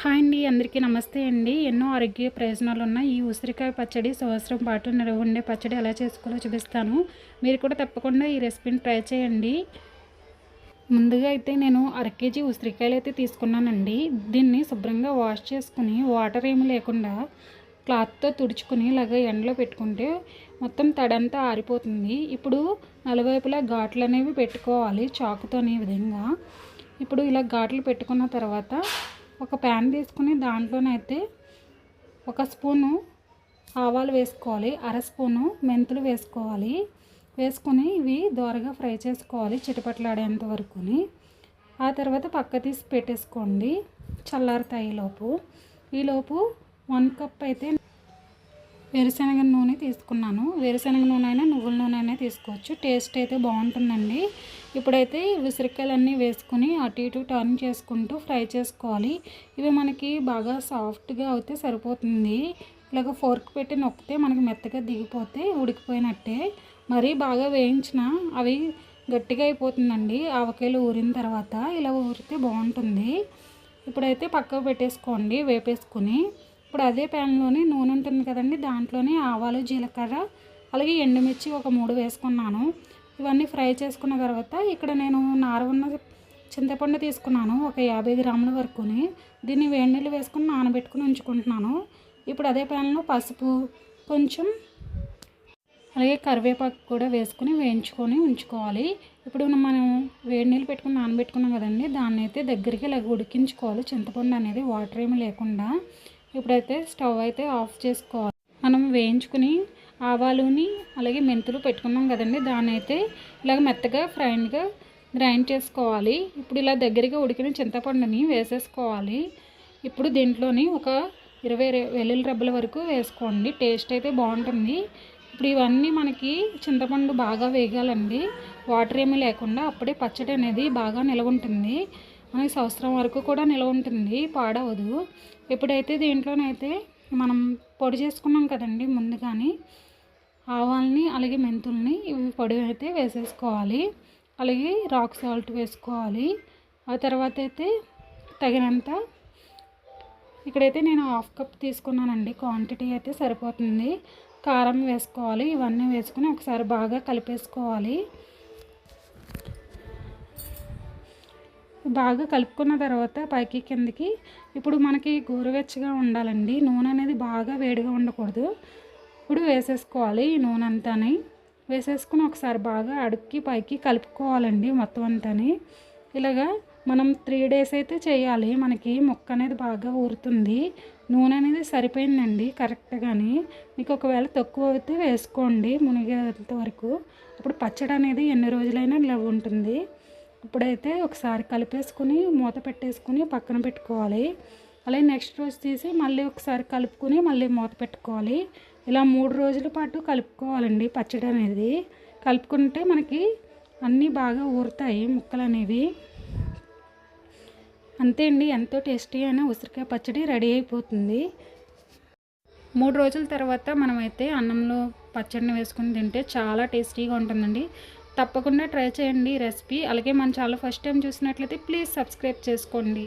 Hi అండి అందరికీ నమస్తే అండి. ఎన్నో ఆరోగ్య ప్రయోజనాలు ఉన్న ఈ ఉసిరికాయ పచ్చడి సంవత్సరం పాటు నిలవ ఉండే పచ్చడి ఎలా చేసుకోవాలో చూపిస్తాను. మీరు కూడా తప్పకుండా ఈ రెసిపీని ట్రై చేయండి. ముందుగా అయితే నేను అర కేజీ ఉసిరికాయలు అయితే తీసుకున్నానండి. దీన్ని శుభ్రంగా వాష్ చేసుకుని వాటర్ ఏమి లేకుండా క్లాత్తో తుడుచుకుని ఇలాగ ఎండలో పెట్టుకుంటే మొత్తం తడంతా ఆరిపోతుంది. ఇప్పుడు నలువైపులా ఘాట్లు అనేవి పెట్టుకోవాలి చాకుతో అనే విధంగా. ఇప్పుడు ఇలా ఘాట్లు పెట్టుకున్న తర్వాత ఒక ప్యాన్ తీసుకుని దాంట్లోనైతే ఒక స్పూను ఆవాలు వేసుకోవాలి అర స్పూను మెంతులు వేసుకోవాలి. వేసుకొని ఇవి దోరగా ఫ్రై చేసుకోవాలి చిటపట్లాడేంత వరకుని. ఆ తర్వాత పక్క తీసి పెట్టేసుకోండి చల్లారుతాయి లోపు. ఈలోపు వన్ కప్ అయితే వేరుశనగ నూనె తీసుకున్నాను. వేరుశనగ నూనె అయినా నువ్వుల నూనె అయినా తీసుకోవచ్చు. టేస్ట్ అయితే బాగుంటుందండి. ఇప్పుడైతే ఉసిరికాయలన్నీ వేసుకుని అటు ఇటు టర్న్ చేసుకుంటూ ఫ్రై చేసుకోవాలి. ఇవి మనకి బాగా సాఫ్ట్గా అయితే సరిపోతుంది. ఇలాగ ఫోర్క్ పెట్టి నొక్కితే మనకి మెత్తగా దిగిపోతే ఉడికిపోయినట్టే. మరీ బాగా వేయించిన అవి గట్టిగా అయిపోతుందండి. ఆవకాయలు ఊరిన తర్వాత ఇలా ఊరితే బాగుంటుంది. ఇప్పుడైతే పక్కకు పెట్టేసుకోండి వేపేసుకుని. ఇప్పుడు అదే ప్యాన్లోనే నూనె ఉంటుంది కదండి దాంట్లోనే ఆవాలు జీలకర్ర అలాగే ఎండుమిర్చి ఒక మూడు వేసుకున్నాను. ఇవన్నీ ఫ్రై చేసుకున్న తర్వాత ఇక్కడ నేను నార ఉన్న చింతపండు తీసుకున్నాను ఒక యాభై గ్రాముల వరకుని. దీన్ని వేడి నీళ్ళు వేసుకుని నానబెట్టుకుని ఉంచుకుంటున్నాను. ఇప్పుడు అదే ప్యాన్లో పసుపు కొంచెం అలాగే కరివేపాకు కూడా వేసుకుని వేయించుకొని ఉంచుకోవాలి. ఇప్పుడు మనం వేడి నీళ్ళు పెట్టుకుని నానబెట్టుకున్నాం కదండి దాన్ని అయితే దగ్గరికి ఇలా ఉడికించుకోవాలి. చింతపండు అనేది వాటర్ ఏమి లేకుండా. ఇప్పుడైతే స్టవ్ అయితే ఆఫ్ చేసుకోవాలి. మనం వేయించుకుని ఆవాలుని అలాగే మెంతులు పెట్టుకున్నాం కదండి దాన్ని అయితే ఇలాగ మెత్తగా ఫ్రైన్గా గ్రైండ్ చేసుకోవాలి. ఇప్పుడు ఇలా దగ్గరగా ఉడికిన చింతపండుని వేసేసుకోవాలి. ఇప్పుడు దీంట్లోని ఒక ఇరవై వెల్లుల్లి రబ్బల వరకు వేసుకోండి. టేస్ట్ అయితే బాగుంటుంది. ఇప్పుడు ఇవన్నీ మనకి చింతపండు బాగా వేగాలండి. వాటర్ ఏమీ లేకుండా అప్పుడే పచ్చడి అనేది బాగా నిలవ ఉంటుంది మనకి సంవత్సరం వరకు కూడా నిలవ ఉంటుంది పాడవదు. ఎప్పుడైతే దీంట్లోనైతే మనం పొడి చేసుకున్నాం కదండి ముందుగానే ఆవాల్ని అలాగే మెంతుల్ని ఇవి పొడి అయితే వేసేసుకోవాలి. అలాగే రాక్ సాల్ట్ వేసుకోవాలి. ఆ తర్వాత అయితే తగినంత ఇక్కడైతే నేను హాఫ్ కప్ తీసుకున్నానండి. క్వాంటిటీ అయితే సరిపోతుంది. కారం వేసుకోవాలి. ఇవన్నీ వేసుకుని ఒకసారి బాగా కలిపేసుకోవాలి. బాగా కలుపుకున్న తర్వాత పైకి కిందకి ఇప్పుడు మనకి గోరువెచ్చగా ఉండాలండి. నూనె అనేది బాగా వేడిగా ఉండకూడదు. ఇప్పుడు వేసేసుకోవాలి ఈ నూనె అంతాని. వేసేసుకుని ఒకసారి బాగా అడుక్కి పైకి కలుపుకోవాలండి మొత్తం అంతాని. ఇలాగా మనం త్రీ డేస్ అయితే చేయాలి. మనకి ముక్క అనేది బాగా ఊరుతుంది. నూనె అనేది సరిపోయిందండి కరెక్ట్గాని. మీకు ఒకవేళ తక్కువ అయితే వేసుకోండి మునిగేంత వరకు. అప్పుడు పచ్చడి అనేది ఎన్ని రోజులైనా ఇలా ఉంటుంది. ఇప్పుడైతే ఒకసారి కలిపేసుకుని మూత పెట్టేసుకుని పక్కన పెట్టుకోవాలి. అలాగే నెక్స్ట్ రోజు తీసి మళ్ళీ ఒకసారి కలుపుకొని మళ్ళీ మూత పెట్టుకోవాలి. ఇలా మూడు రోజుల పాటు కలుపుకోవాలండి పచ్చడి అనేది. కలుపుకుంటే మనకి అన్నీ బాగా ఊరుతాయి ముక్కలు అనేవి. అంతే అండి ఎంతో టేస్టీ అయిన ఉసిరికాయ పచ్చడి రెడీ అయిపోతుంది. మూడు రోజుల తర్వాత మనమైతే అన్నంలో పచ్చడిని వేసుకుని తింటే చాలా టేస్టీగా ఉంటుందండి. తప్పకుండా ట్రై చేయండి రెసిపీ. అలాగే మన ఛానల్ ఫస్ట్ టైం చూసినట్లయితే ప్లీజ్ సబ్స్క్రైబ్ చేసుకోండి.